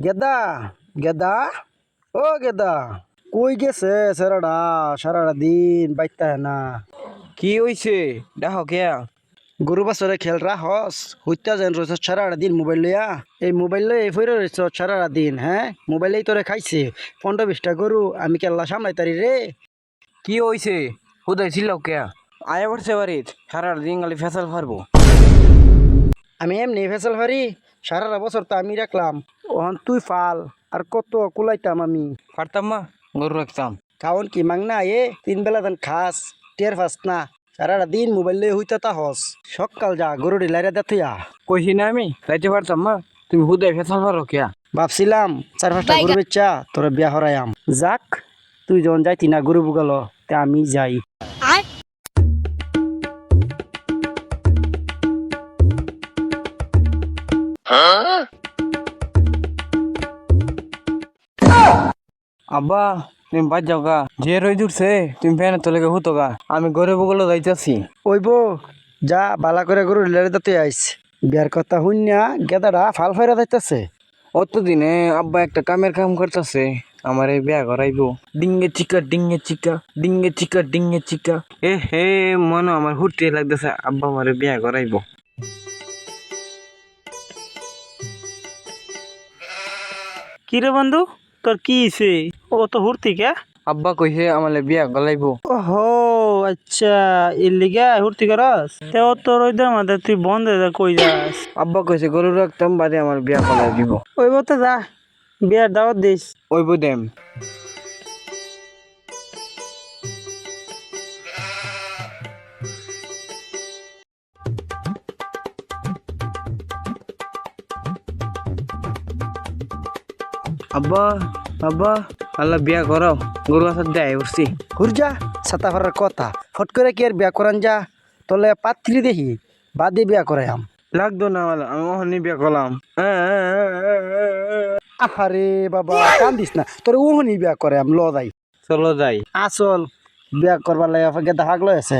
গেদা গেদা? ও গেদা কই গেছে সারাটা সারাটা দিন বাইতে না। কি হইছে? দেখো কে গরু বাছরে খেল রাহস হইতা যেন রয়েছ সারাটা দিন মোবাইল লইয়া। এই মোবাইল লই এই ফিরে রয়েছ সারাটা দিন হ্যাঁ? মোবাইলেই তোরে খাইছে। পনেরো বিশটা গরু আমি কেল্লা সামলাই তারি রে? কি হইছে? হুদাই ছিল কে আয়া পড়ছে বাড়িত সারা দিন গালি ফেসাল পারব আমি এমনি ফেসেল হারি সারাটা বছর তো আমি রাখলাম। ওহন তুই ফাল আর কত কুলাইতাম আমি। পারতাম মা গরু রাখতাম। কারণ কি মাং না এ তিন বেলা দেন খাস টের ফাস না। সারাটা দিন মোবাইল লই হইতা তা হস। সকাল যা গরু ডিলাইরা দে তুইয়া কইছি না আমি যাইতে পারতাম মা তুমি হুদাই ফেসাল পারো কে ভাবছিলাম চার পাঁচটা গরু বেচা তোর বিয়া হরাইয়াম। যাক তুই যখন যাইতি না গরু বুগালো তে আমি যাই। আব্বা তুমি বাদ যাও গা যে রই দূরছে তুমি ফ্যানে তোলে হুতো গা আমি গরে বগলে যাইতেছি ওইব যা বালা করে গরু ডিলাইরা দে তুই আইস বিয়ার কথা শুনিয়া গেদাটা ফাল ফাইরা যাইতাছে অত দিনে আব্বা একটা কামের কাম করতেছে আমার এই বিয়া করাইবো ডিঙ্গে চিকা ডিঙ্গে চিকা ডিঙ্গে চিকা ডিঙ্গে চিকা এ হে মনে আমার হুটে লাগতেছে আব্বা আমার বিয়া করাইবো কি রে বন্ধু? তোর কি ইছে ও তো হুরতি কে? আব্বা কইছে আমার বিয়া গলাইবো ওহো আচ্ছা। এর লিগা হুরতি করস? তেও তোর ওই মাঝে তুই বন্ধ যা কই যাস? আব্বা কইছে গরু রাখতাম বাদে আমার বিয়া গলাই দিব। ওই তো যা বিয়ার দাওয়াত দিস। ওই দেম। আব্বা আব্বা আল্লাহ বিয়া করাও গরু আসার দেয় উঠছি হুরজা ছাতা ফারার কথা। ফট করে কি আর বিয়া করান যা? তলে পাত্রী দেখি বাদে বিয়া করাইয়াম লাগতো না আমি ওখানে বিয়া করলাম। আহারে বাবা কান্দিস না। তোর ওহনি বিয়া করে আম ল যাই। চলো যাই। আসল বিয়া করবার লাগে গেদা হাগলো আছে